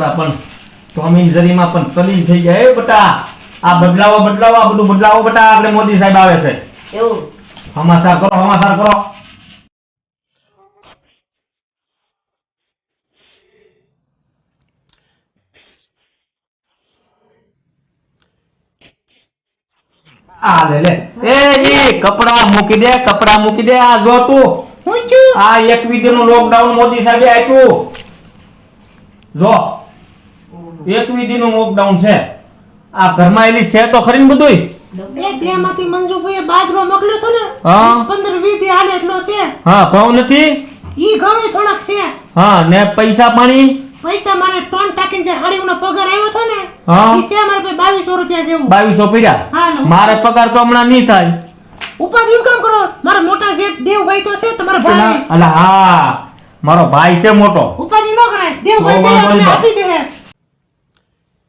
છોકરા પણ. ટોમીન જરીમાં પણ તલીન થઈ જાય એ બટા આ બદલાવો બદલાવો આ બધું બદલાવો બટા આપણે મોદી સાહેબ આવે છે. એવું? હમાસા કરો હમાસા કરો. આ લે લે. એ ઈ કપડા મૂકી દે કપડા મૂકી દે. આ જો તું. હું છું? આ એક નું લોકડાઉન મોદી સાહેબે આપ્યું. જો. એક નું લોકડાઉન છે. આ ઘરમાં એલી છે તો ખરી બધું એ દેહમાંથી મંજુભાઈએ બાજરો મોકલ્યો તો ને હા. પંદર વીધી દી હાલે એટલો છે. હા ઘઉં નથી? ઈ ગમે થોડાક છે. હા ને પૈસા પાણી? પૈસા મારે ટોન ટાકીને જે હાડીનો પગાર આવ્યો તો ને હા. ઈ છે મારે પાસે બાવીસો રૂપિયા જેવું. બાવીસો હા, મારે પગાર તો હમણાં નહીં થાય. ઉપાધિ કામ કરો. મારા મોટા જેઠ દેવભાઈ તો છે તમારા ભાઈ. અલા હા. મારો ભાઈ છે મોટો. ઉપાધિ ન કરાય. દેવભાઈ છે. આપી દે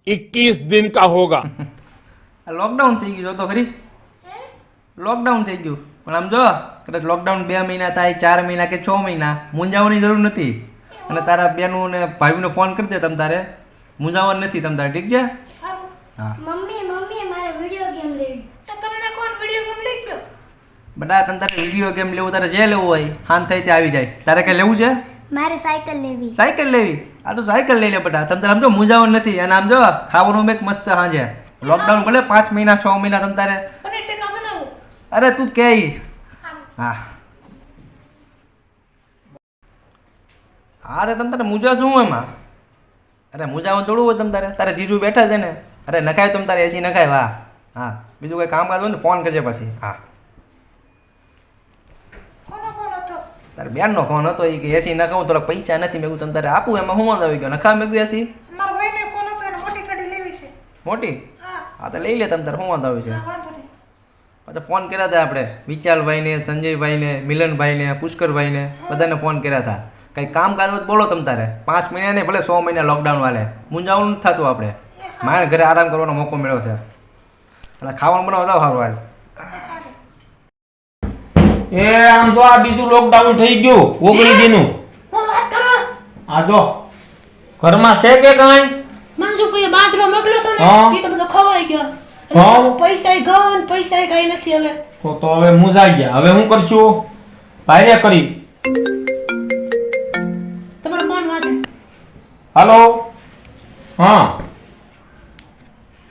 इक्कीस दिन का होगा આ લોકડાઉન થઈ ગયું જો તો ખરી લોકડાઉન થઈ ગયું પણ આમ જો કદાચ લોકડાઉન બે મહિના થાય ચાર મહિના કે છ મહિના મૂંઝાવાની જરૂર નથી અને તારા બેનું ને ભાઈનો ફોન કરી દે તમ તારે મૂંઝાવાનું નથી તમ તારે ઠીક છે હા મમ્મી મમ્મી મારે વિડિયો ગેમ લેવી તમને કોણ વિડિયો ગેમ લઈ ગયો બધા તમ તારે વિડીયો ગેમ લેવું તારે જે લેવું હોય હાન થાય તે આવી જાય તારે કઈ લેવું છે મારે સાયકલ લેવી સાયકલ લેવી? આ તો સાયકલ લઈ લે બધા તમ તારે આમ જો મૂંઝાવાનું નથી. અને આમ જો ખાવાનું મેં મસ્ત સાંજે લોકડાઉન ભલે પાંચ મહિના છ મહિના તમ તારે. અરે તું કે હા. અરે તમ તારે મૂજા શું એમાં? અરે મુજામાં થોડું હોય તમ તારે. તારે જીજુ બેઠા છે ને. અરે નખાય તમ તારે એસી નખાય. વાહ. હા. બીજું કોઈ કામકાજ હોય ને ફોન કરજે પછી. હા કોનો ફોન હતો તારે બેનનો ફોન હતો એ કે એસી નખાવું થોડા પૈસા નથી મેં તમ તારે આપું? એમાં હું વાંધો આવી ગયો? નખા મેં એસી? મોટી હા. તો લઈ લે તમ તારે હું વાંધો આવે છે? પછી ફોન કર્યા હતા આપણે વિચાલભાઈને સંજયભાઈને મિલનભાઈને પુષ્કરભાઈને બધાને ફોન કર્યા હતા કંઈ કામકાજ બોલો તમ તારે. પાંચ મહિના નહીં ભલે સો મહિના લોકડાઉન વાલે. મૂંઝાવું નથી થતું આપણે. મારે ઘરે આરામ કરવાનો મોકો મળ્યો છે. એટલે ખાવાનું બનાવો જાવ સારું આજ એ આમ જો આ બીજું લોકડાઉન થઈ ગયું ઓગણી દીનું હું આ જો ઘરમાં છે કે કાંઈ? કોઈ બાજરો મોકલ્યો તો. ને એ તો બધો ખવાઈ ગયો. હા. પૈસા ગયો પૈસા કઈ નથી હવે. તો તો હવે મુંજાઈ ગયા. હવે હું કરશું? ભાઈને કરી. તમારો મન વાગે. હાલો? હા.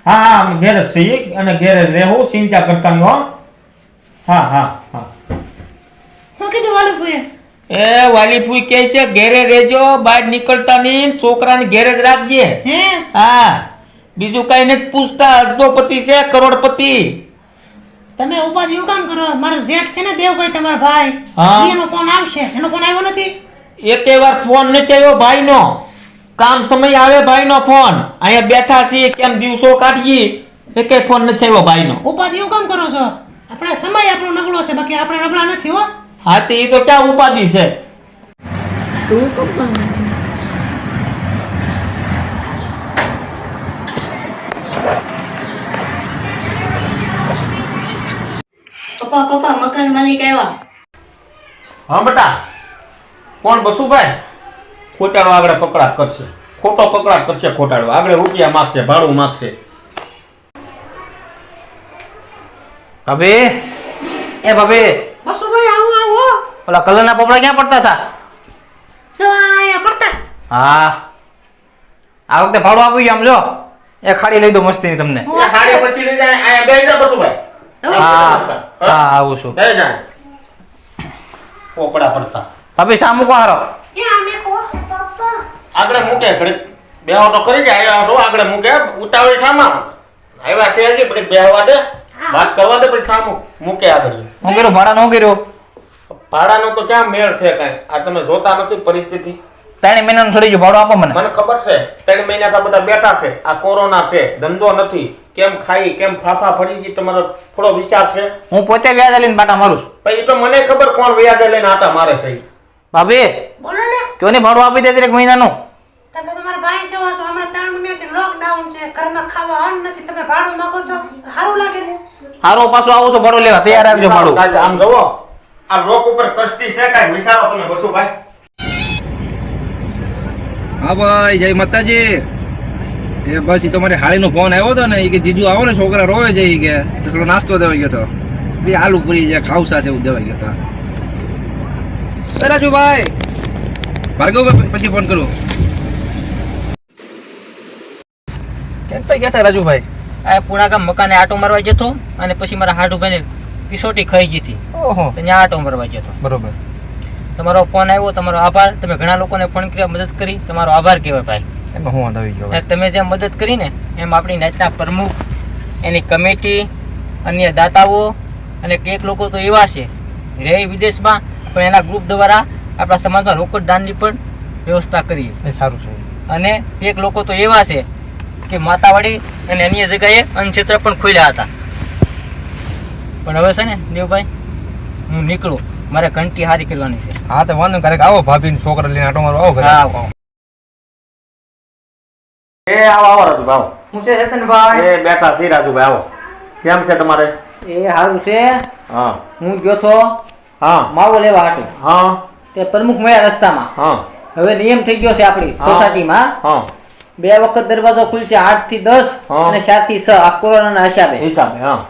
હા હા ઘેર ગેરેજ અને ઘેર રહેવું ચિંતા કરતા હા હા. હા હા હું કીધું વાલું ભાઈએ એ વાલી ફૂઈ કહે છે ઘેરે રહેજો બહાર નીકળતા નહીં છોકરાને ઘેરે જ રાખજે. હે? હા. બીજું કઈ નથી પૂછતા અર્ધોપતિ છે કરોડપતિ. તમે ઉપાધિ એવું કામ કરો? મારો જેઠ છે ને દેવભાઈ તમારા ભાઈ. હા. એનો ફોન આવશે? એનો ફોન આવ્યો નથી? એકે વાર ફોન નથી આવ્યો ભાઈનો. કામ સમય આવે ભાઈનો ફોન. અહીંયા બેઠા છીએ કેમ દિવસો કાઢીએ? એકે ફોન નથી આવ્યો ભાઈનો. ઉપાધિ એવું કામ કરો છો? આપણે સમય આપણો નબળો છે બાકી આપણે નબળા નથી હો. હા તે તો ક્યાં ઉપાધિ છે? પપ્પા પપ્પા મકાન માલિક આવ્યા. હા બેટા. કોણ બસુભાઈ? ખોટાડો આગળ પકડાટ કરશે. ખોટો પકડાટ કરશે ખોટાડો આગળ રૂપિયા માગશે ભાડું માગશે. હવે એ ભાભી. ઓલા કલરના પોપડા ક્યાં પડતા હતા? જો આયા પડતા. હા. આ વખતે ભાડું આપી ગયો આમ જો. એ ખાડી લઈ દો મસ્તી. તમને ખાડી પછી લઈ જાય જા હા? હા આવું છું. બેસી જા. પોપડા પડતા. ભાભી શા મૂકો હારો? એ આમે કો પપ્પા. આગળ મૂકે ઘડીક. બેહો તો કરી જાય આવ્યા આગળ મૂકે. ઉતાવળી થામા. આવ્યા છે હજી પછી બેહવા દે. વાત કરવા દે પછી થામું. મૂકે આગળ. હું કર્યું? ભાડા નો કર્યું? ભાડાનો તો ક્યાં મેળ છે કાંઈ? આ તમે જોતા નથી પરિસ્થિતિ. ત્રણ મહિનાનું છોડી ગયું ભાડું આપો મને. મને ખબર છે ત્રણ મહિના તો બધા બેઠા છે. આ કોરોના છે ધંધો નથી. કેમ ખાઈ કેમ ફાફા ફરી ગઈ તમારો થોડો વિચાર છે? હું પોતે વ્યાજ લઈને બાટા મારું છું. પછી તો મને ખબર કોણ વ્યાજે લઈને આટા મારે છે. ભાભી બોલો ને. કયો ને ભાડું આપી દે એક મહિનાનું. તમે તમારા ભાઈ સેવા છો. હમણાં ત્રણ મહિનાથી લોકડાઉન છે. ઘરમાં ખાવા અન્ન નથી. તમે ભાડું માંગો છો? સારું લાગે. હારો પાછું આવો છો ભાડું લેવા. તૈયાર આવજો ભાડું. આમ જુઓ. આ રોક ઉપર કસ્તી છે કાંઈ વિચારો તમે બસુભાઈ હા ભાઈ જય માતાજી. એ બસ એ તો મારી હાળીનો ફોન આવ્યો હતો ને એ કે જીજુ આવો ને છોકરા રોવે છે એ કે. એટલો નાસ્તો દેવાઈ ગયો હતો બે આલુ પૂરી છે ખાવ સાથે એવું દેવાઈ ગયો હતો રાજુ રાજુભાઈ. ભાર્ગવ પછી ફોન કરું. કેમ પૈ ગયા હતા રાજુભાઈ? આ પુણા ગામ મકાને આટો મારવા જતો અને પછી મારા હાડુભાઈને પીસોટી ખાઈ ગઈ હતી. ઓહો. ત્યાં આટો મારવા જતો બરોબર. તમારો ફોન આવ્યો તમારો આભાર. તમે ઘણા લોકોને ફોન કર્યા મદદ કરી. તમારો આભાર કહેવાય ભાઈ. એમાં હું આવી ગયો તમે જેમ મદદ કરીને એમ આપણી નાચના પ્રમુખ એની કમિટી અન્ય દાતાઓ અને કેક લોકો તો એવા છે. રહે વિદેશમાં પણ એના ગ્રુપ દ્વારા આપણા સમાજમાં રોકડ દાનની પણ વ્યવસ્થા કરી એ સારું છે. અને એક લોકો તો એવા છે કે માતાવાડી અને અન્ય જગ્યાએ અન્નક્ષેત્ર પણ ખોલ્યા હતા. પણ હવે છે ને દેવભાઈ હું નીકળું. મારે ઘંટી હારી કરવાની છે. હા તો વાંધો ક્યારેક આવો ભાભી છોકરા લઈને આટો મારો આવો ઘરે. આવો. એ આવો આવો રાજુભાઈ આવો. હું છે ચેતનભાઈ એ બેઠા સી રાજુભાઈ આવો. કેમ છે તમારે? એ સારું છે. હા. હું ગયો તો હા. માવો લેવા હાટું. હા. તે પ્રમુખ મળ્યા રસ્તામાં. હા. હવે નિયમ થઈ ગયો છે આપણી. સોસાયટીમાં. હા. બે વખત દરવાજો ખુલશે આઠથી દસ હા. અને ચારથી છ આ કોરોના ના હિસાબે. હિસાબે હા.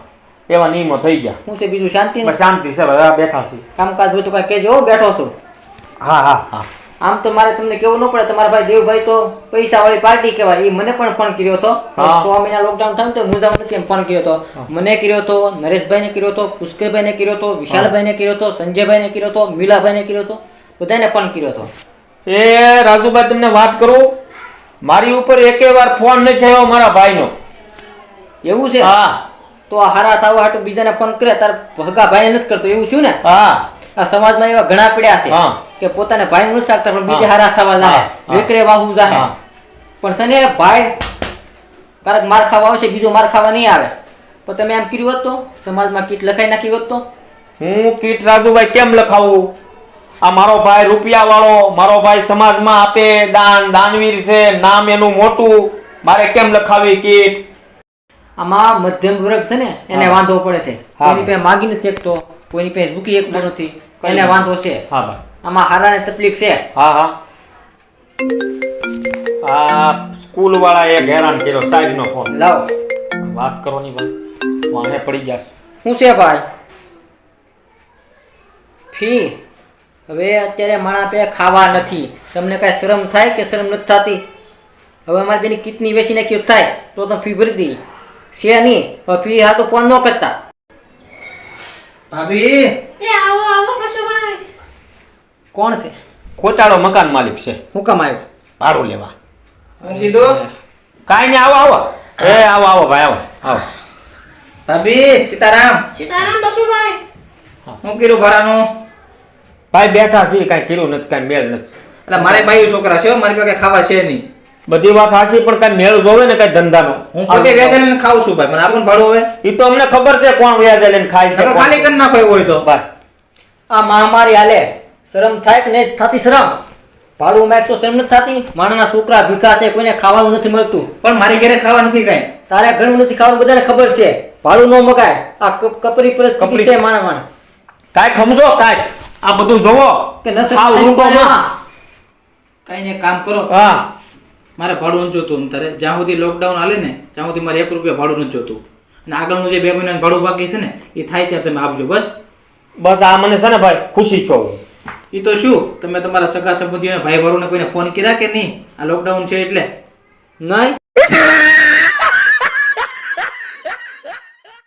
એવા નિયમો થઈ ગયા. શું છે બીજું? શાંતિ ને? બસ શાંતિ છે બધા બેઠા છીએ કામકાજ હોય તો કઈ હો, બેઠો છું. હા હા હા. આમ તો મારે તમને કેવું ન પડે તમારા ભાઈ દેવભાઈ તો પૈસા વાળી પાર્ટી કહેવાય. એ મને પણ ફોન કર્યો હતો. હા. છ મહિના લોકડાઉન થયું તો તો મુંજાવ નથી એમ ફોન કર્યો હતો. મને કર્યો હતો નરેશભાઈને કર્યો હતો પુષ્કરભાઈને કર્યો હતો વિશાલભાઈને કર્યો હતો સંજયભાઈને કર્યો હતો મીલાભાઈને કર્યો હતો. બધાને ફોન કર્યો હતો. એ રાજુભાઈ તમને વાત કરું? મારી ઉપર એકે વાર ફોન નથી થયો મારા ભાઈનો. એવું છે? હા. તો આ હારા થવા હાટું બીજાને ફોન કરે તાર ભગા ભાઈ નથી કરતો એવું છું ને? હા. આ સમાજમાં એવા ઘણા પીડ્યા છે. કે પોતાને ભાઈ નથી રાખતા પણ બીજા હારા થવા. હા. વેકરે વાહુ જાય. પણ સને ભાઈ કારક માર ખાવા આવશે બીજો માર ખાવા નહીં આવે. પણ તમે એમ કર્યું હોત તો સમાજમાં કીટ લખાઈ નાખી હોત તો? હું કીટ રાજુભાઈ કેમ લખાવું? આ મારો ભાઈ રૂપિયા વાળો મારો ભાઈ સમાજમાં આપે દાન દાનવીર છે નામ એનું મોટું. મારે કેમ લખાવી કીટ? આમાં મધ્યમ વર્ગ છે ને એને વાંધો પડે છે. કોઈની પાસે માગી નથી શકતો કોઈની પાસે રૂકી એકતો નથી એને વાંધો છે. હા ભાઈ આમાં હારાને તકલીફ છે. હા હા. આ સ્કૂલ વાળા એ હેરાન કર્યો સાહેબ નો ફોન લાવ. વાત કરો ની ભાઈ વાંહે પડી જશે. શું છે ભાઈ? ફી? હવે અત્યારે માણા પે ખાવા નથી. તમને કાંઈ શરમ થાય કે શરમ નથી થતી? હવે અમારી બેની કિટની વેચી નાખ્યું થાય તો તમે ફી ભરી દઈ છે નહીં હવે ફી હા તો ફોન ન કરતા. ભાભી? એ આવો આવો કશુભાઈ કોણ છે? ખોટાળો મકાન માલિક છે. હું કામ આવ્યો? ભાડું લેવા. હું કીધું? કાંઈ નહીં આવો આવો. એ આવો આવો ભાઈ આવો આવો. ભાભી સીતારામ. સીતારામ કશુભાઈ હું. કર્યું ભાડાનું ભાઈ બેઠા છીએ કાંઈ કીધું નથી કાંઈ મેળ નથી. એટલે મારે ભાઈ છોકરા છે હો, મારી પાસે ખાવા છે નહીં. બધી વાત હાસી પણ કઈ મેળ જોવે ને કાંઈ ધંધાનો. હું પોતે વ્યાજે લઈને ખાઉં છું ભાઈ મને આપણને ભાડું હવે? એ તો અમને ખબર છે કોણ વ્યાજે લઈને ખાય છે ખાલી કરી નાખો હોય તો. ભાઈ આ મહામારી હાલે. શરમ થાય કે નહીં? થતી શરમ. ભાડું મેં તો શરમ નથી થતી. માણસના છોકરા ભીખા છે કોઈને ખાવાનું નથી મળતું. પણ મારી ઘરે ખાવા નથી કઈ. તારે ઘણું નથી ખાવાનું બધાને ખબર છે. ભાડું ન મગાય. આ કપરી પરિસ્થિતિ કપરી. છે માણા માણ. કાંઈક સમજો કાંઈક આ બધું જોવો. કે ઊંટોમાં. કાંઈ નહીં કામ કરો. હા. મારે ભાડું નથી જોતું તારે. જ્યાં સુધી લોકડાઉન હાલે ને ત્યાં સુધી મારે એક રૂપિયા ભાડું નથી જોતું. અને આગળનું જે બે મહિનાનું ભાડું બાકી છે ને એ થાય છે તમે આપજો બસ. બસ આ મને છે ને ભાઈ ખુશી છો. એ તો શું? તમે તમારા સગા સંબંધીઓને ભાઈ ભાડુને કોઈને ફોન કર્યા કે નહીં? આ લોકડાઉન છે એટલે? નહીં.